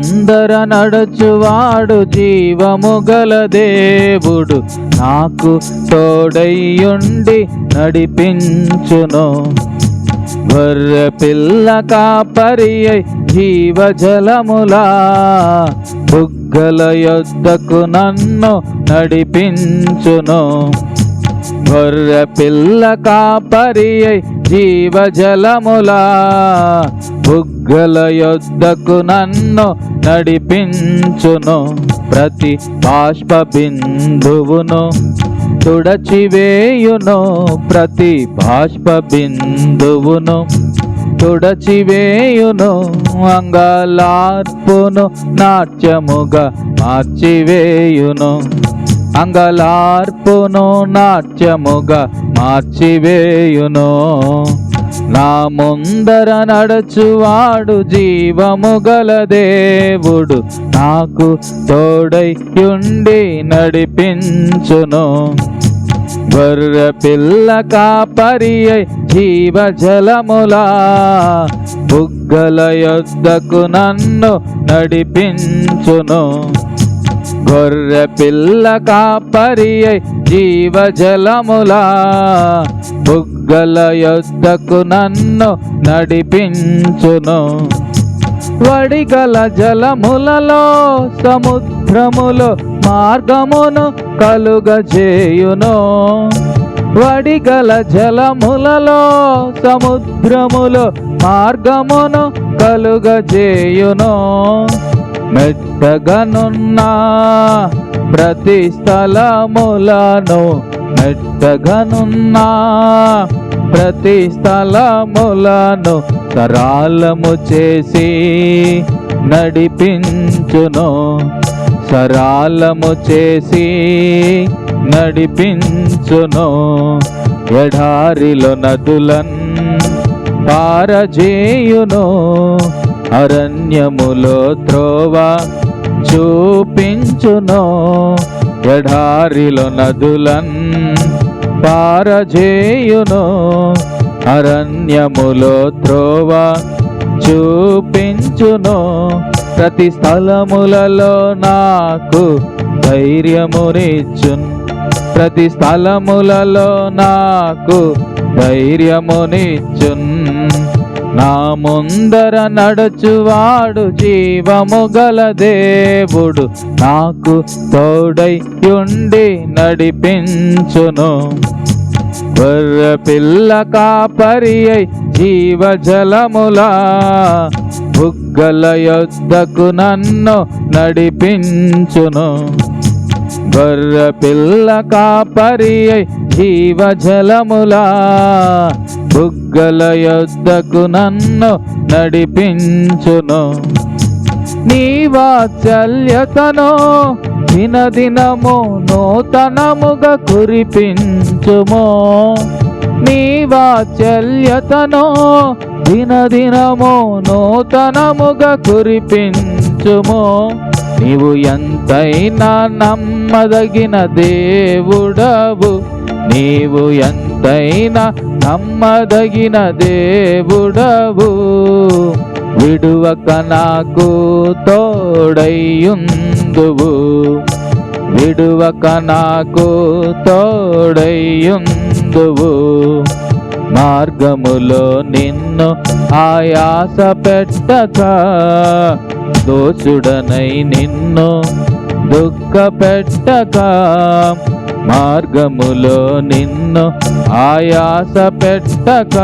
ముందర నడుచువాడు జీవము గల దేవుడు. నాకు తోడయ్యుండి నడిపించును. గొర్రె పిల్ల కాపరి జీవజలములా. బుగ్గల యొద్దకు నన్ను నడిపించును. గొర్రె పిల్ల కాపరి జీవజలములా బుగ్గల యొద్దకు నన్ను నడిపించును. ప్రతి బాష్ప బిందువును తుడచివేయును. ప్రతి బాష్ప బిందువును తుడచివేయును. అంగలార్పును నాట్యముగా మార్చివేయును. అంగలార్పును నాట్యముగా మార్చివేయును. నా ముందర నడచువాడు జీవము గల దేవుడు నాకు తోడైయుండి నడిపించును. గొర్రె పిల్ల కాపరి జీవజలములా బుగ్గల యొద్దకు నన్ను నడిపించును. గొర్రె పిల్ల కాపరి అయి జీవజలములా బుగ్గల యొద్దకు నన్ను నడిపించును. వడిగల జలములలో సముద్రములో మార్గమును కలుగజేయును. వడిగల జలములలో సముద్రములో మార్గమును కలుగజేయును. మెట్టగనున్నా ప్రతి స్థలములను మెట్టగనున్నా ప్రతి స్థలములను సరాలము చేసి నడిపించును. సరాలము చేసి నడిపించును. ఎడారిలో నదులన్ పారజేయును. అరణ్యములో త్రోవ చూపించును ఎడారిలో నదులన్ పారజేయును అరణ్యములో త్రోవ చూపించును. ప్రతి స్థలములలో నాకు ధైర్యమునిచ్చును. ప్రతి స్థలములలో నాకు ధైర్యమునిచ్చున్. నా ముందర నడుచువాడు జీవము గల దేవుడు. నాకు తోడైయుండి నడిపించును. బర్ర పిల్ల కాపరి అయి జీవజలములా. బుగ్గల యొద్దకు నన్ను నడిపించును. బర్ర పిల్ల కాపరి జీవజలములా బుగ్గల యొద్దకు నన్ను నడిపించును నీ వాత్సల్యతను దినదినము నూతనముగా కురిపించుము నీ వాత్సల్యతను దినదినము నూతనముగా కురిపించుము నీవు ఎంతైనా నమ్మదగిన దేవుడవు. నీవు ఎంతైనా నమ్మదగిన దేవుడవు. విడువక నాకు తోడయ్యుందువు. విడువక నాకు తోడయ్యుందువు. మార్గములో నిన్ను ఆయాస పెట్టక. దోషుడనై నిన్ను దుఃఖ పెట్టక మార్గములో నిన్ను ఆయాస పెట్టక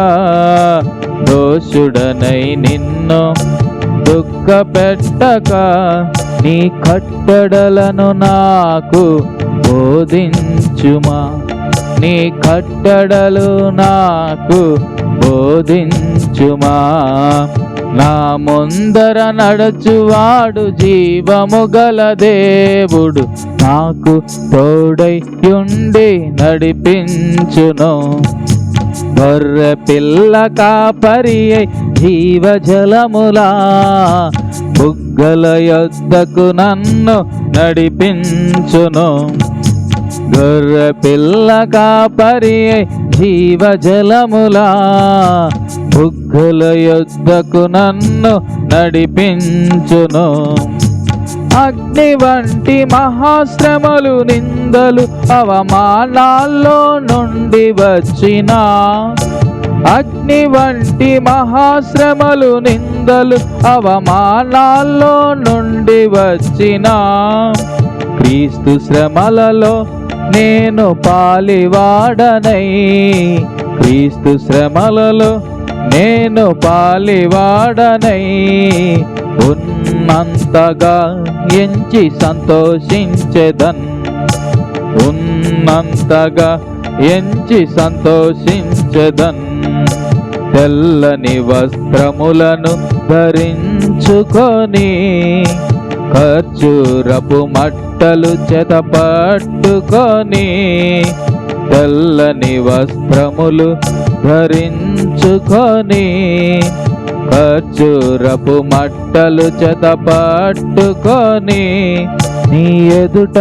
దోషుడనై నిన్ను దుఃఖ పెట్టక నీ కట్టడలను నాకు బోధించుమా? నీ కట్టడలు నాకు బోధించుమా? నా ముందర నడుచువాడు జీవము గల దేవుడు. నాకు తోడై ఉండి నడిపించును. గొర్రె పిల్ల కాపరి జీవజలములా. బుగ్గల యొద్దకు నన్ను నడిపించును. గొర్రె పిల్ల కాపరి జీవ జీవజలములా బుగ్గుల యొద్దకు నన్ను నడిపించును అగ్ని వంటి మహాశ్రమలు నిందలు అవమానాల్లో నుండి వచ్చిన అగ్ని వంటి మహాశ్రమలు నిందలు అవమానాల్లో నుండి వచ్చిన క్రీస్తు శ్రమలలో నేను పాలివాడనై క్రీస్తు శ్రమలలో నేను పాలివాడనై ఉన్నంతగా ఎంచి సంతోషించెదన్. ఉన్నంతగా ఎంచి సంతోషించెదన్. తెల్లని వస్త్రములను ధరించుకొని ఖర్జూరపు మట్టలు చెతపట్టుకొని తెల్లని వస్త్రములు ధరించుకొని ఖర్జూరపు మట్టలు చెతపట్టుకొని నీ ఎదుట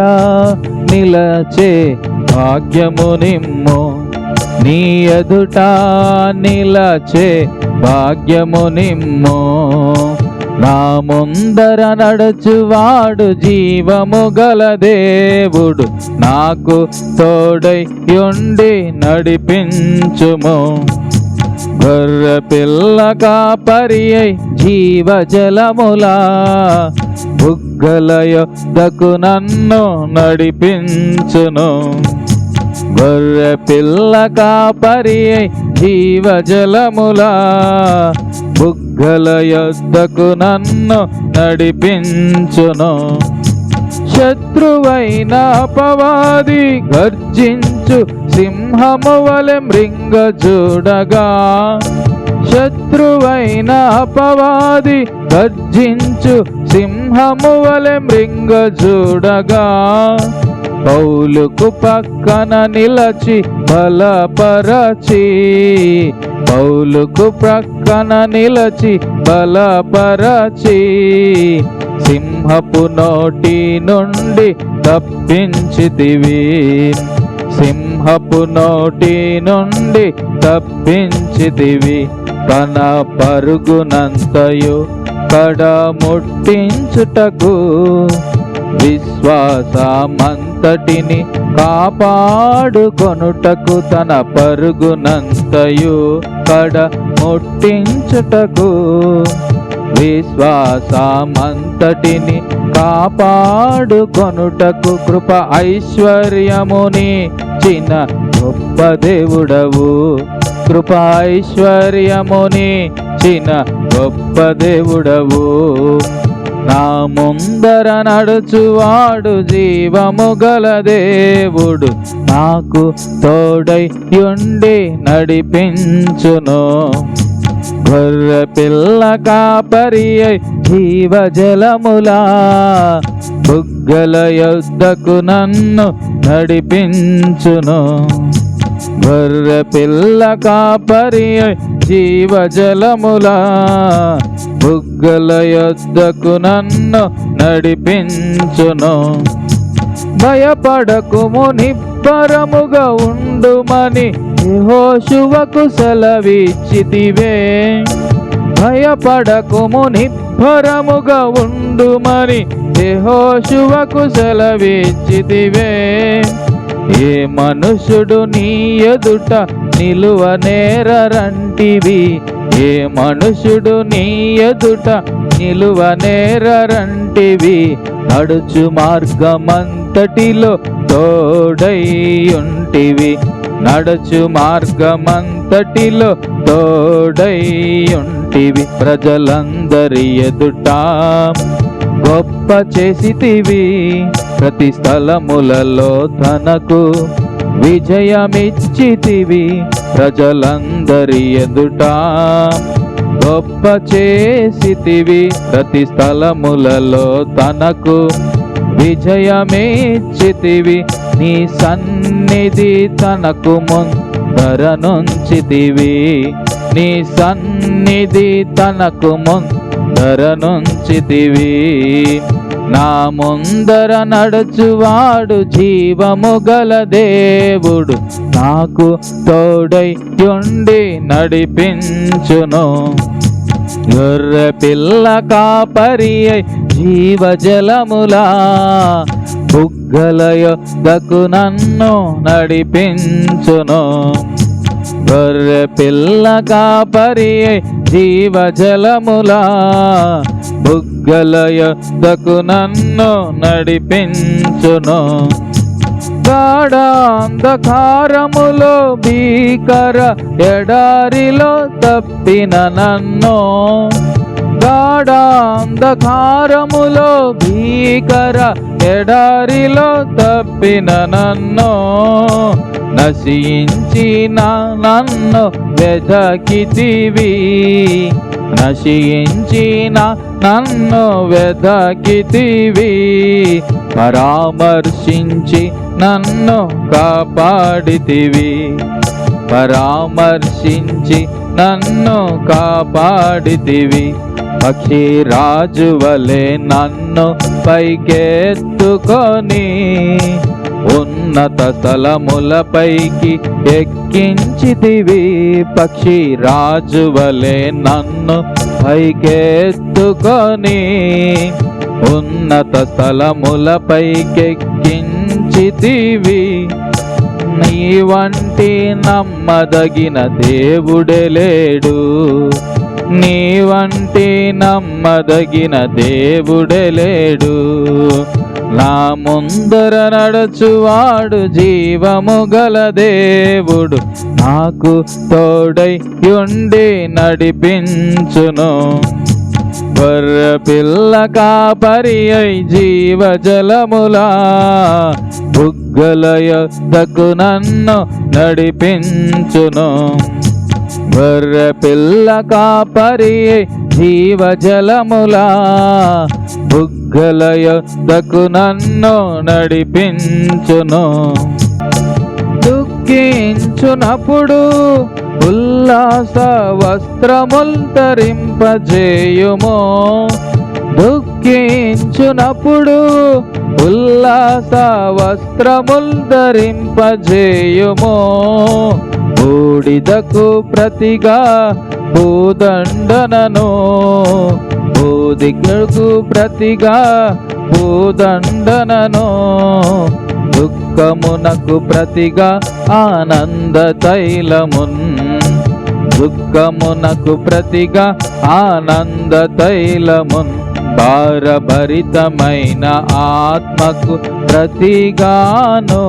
నిలచే భాగ్యము నిమ్ము. నీ ఎదుట నిలచే భాగ్యము నిమ్ము. నా ముందర నడుచువాడు జీవము గల దేవుడు. నాకు తోడై ఉండి నడిపించుము. గొర్రె పిల్ల కాపరి అయి జీవజలములా. బుగ్గల యొద్దకు నన్ను నడిపించును. గొర్రె పిల్ల కాపరి జీవజలములా బుగ్గల యొద్దకు నన్ను నడిపించును. శత్రువైన అపవాది గర్జించు సింహము వలె మృంగ చూడగా. శత్రువైన అపవాది గర్జించు సింహము వలె మృంగ చూడగా. పౌలుకు పక్కన నిలచి బలపరచి పౌలుకు ప్రక్కన నిలచి బలపరచి సింహపు నోటి నుండి తప్పించితివి. సింహపు నోటి నుండి తప్పించితివి. తన పరుగునంతయు కడ ముట్టించుటకు విశ్వాసమంతటిని కాపాడుకొనుటకు తన పరుగునంతయు కడ ముట్టించుటకు. విశ్వాసమంతటిని కాపాడుకొనుటకు కృప ఐశ్వర్యముని చిన్న గొప్ప దేవుడవు. కృప ఐశ్వర్యముని చిన్న గొప్ప దేవుడవు. నా ముందర నడుచువాడు జీవము గల దేవుడు. నాకు తోడై ఉండి నడిపించును. గొర్రె పిల్ల కాపరి జీవజలములా. బుగ్గల యొద్దకు నన్ను నడిపించును. బర్రె పిల్ల కాపరి జీవజలముల బుగ్గల యొద్దకు నన్ను నడిపించును. భయపడకుము నిబ్బరముగా ఉండుమని యెహోషువకు సెలవిచ్చితివే. భయపడకుము నిబ్బరముగా ఉండుమని యెహోషువకు సెలవిచ్చితివే. ఏ మనుషుడు నీ ఎదుట నిలువ నేరరంటివి ఏ మనుషుడు నీ ఎదుట నిలువ నడుచు మార్గమంతటిలో తోడై ఉంటివి నడుచు మార్గమంతటిలో తోడై ఉంటివి ప్రజలందరి ఎదుట గొప్ప చేసితివి. ప్రతి స్థలములలో తనకు విజయమిచ్చితివి. ప్రజలందరి ఎదుట గొప్ప చేసితివి. ప్రతి స్థలములలో తనకు విజయమిచ్చితివి. నీ సన్నిధి తనకు ముందరనుంచితివి నీ సన్నిధి తనకు ముందరనుంచితివి నా ముందర నడుచువాడు జీవము గల దేవుడు. నాకు తోడై ఉండి నడిపించును. గొర్రె పిల్ల కాపరి జీవజలములా. బుగ్గల యొద్దకు నన్ను నడిపించును. గొర్రె పిల్ల కాపరి జీవజలములా బుగ్గల యొద్దకు నన్ను నడిపించును. గాఢాంధకారములో భీకర ఎడారిలో తప్పిన నన్ను గాఢాంధకారములో భీకర ఎడారిలో తప్పిన నన్ను నశించిన నన్ను వెదకితివి. నశించిన నన్ను వెదకితివి. పరామర్శించి నన్ను కాపాడితివి. పరామర్శించి నన్ను కాపాడితివి. పక్షి రాజు వలె నన్ను పైకెత్తుకొని ఉన్నత స్థలములపైకి ఎక్కించితివి. పక్షి రాజు వలె నన్ను పైకెత్తుకొని ఉన్నత స్థలములపైకెక్కించితివి నీ వంటి నమ్మదగిన దేవుడే లేడు. నీ వంటి నమ్మదగిన దేవుడలేడు నా ముందర నడుచువాడు జీవము గల దేవుడు. నాకు తోడై ఉండి నడిపించును. బర్ర పిల్ల కాపరి అయి జీవజలములా బుగ్గల యొద్దకు నన్ను నడిపించును. బర్రె పిల్ల కాపరి జీవజలములా బుగ్గల యొద్దకు నన్ను నడిపించును. దుఃఖించునప్పుడు ఉల్లాస వస్త్రముల్ ధరింపజేయుమో. దుఃఖించునప్పుడు ఉల్లాస వస్త్రముల్ ధరింపజేయుమో. బూడిదకు ప్రతిగా భూదండనను బూదికకు ప్రతిగా భూదండనను దుఃఖమునకు ప్రతిగా ఆనంద తైలమున్ దుఃఖమునకు ప్రతిగా ఆనంద తైలమున్ భారభరితమైన ఆత్మకు ప్రతిగాను.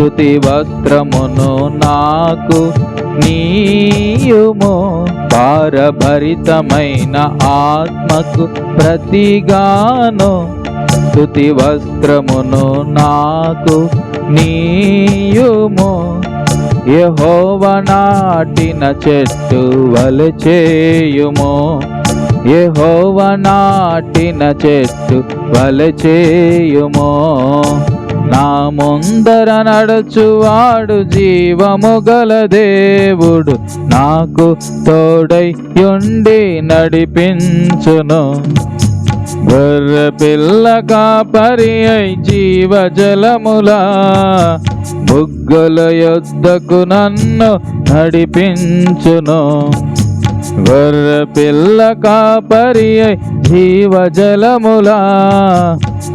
స్తుతి వస్త్రమును నాకు నీయుము. భారభరితమైన ఆత్మకు ప్రతిగాను స్థుతి వస్త్రమును నాకు నీయుము. యెహోవ నాటిన చెట్టు వలె చేయుము. యెహోవ నాటిన చెట్టు వలె చేయుమో. నా ముందర నడుచువాడు జీవము గల దేవుడు. నాకు తోడై ఉండి నడిపించును. గొర్ర పిల్ల కాపరి అయి జీవజలములా బుగ్గల యొద్దకు నన్ను నడిపించును. గొర్ర పిల్ల కాపరి అయి జీవజలములా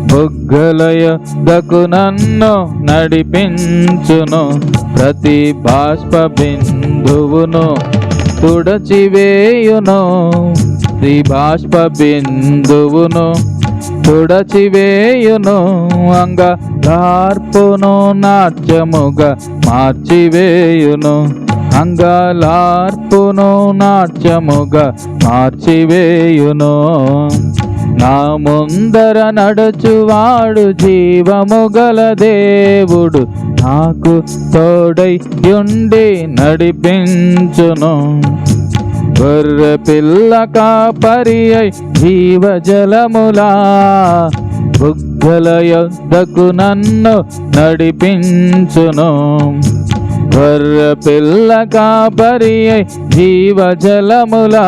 బుగ్గల యొద్దకు నన్ను నడిపించును ప్రతి బాష్ప బిందువును తుడచివేయును ప్రతి బాష్ప బిందువును తుడచివేయును అంగ లార్పును నాట్యముగా మార్చివేయును అంగలార్పును నాట్యముగా మార్చివేయును. నా ముందర నడుచువాడు జీవము గల దేవుడు నాకు తోడై ఉండి నడిపించును. గొర్రె పిల్ల కాపరి అయి జీవజలములా బుగ్గల యొద్దకు నన్ను నడిపించును. వర్ర పిల్ల కాపరి జీవజలములా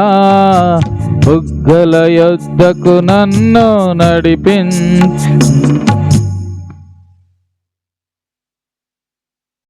బుగ్గల యొద్దకు నన్ను నడిపించు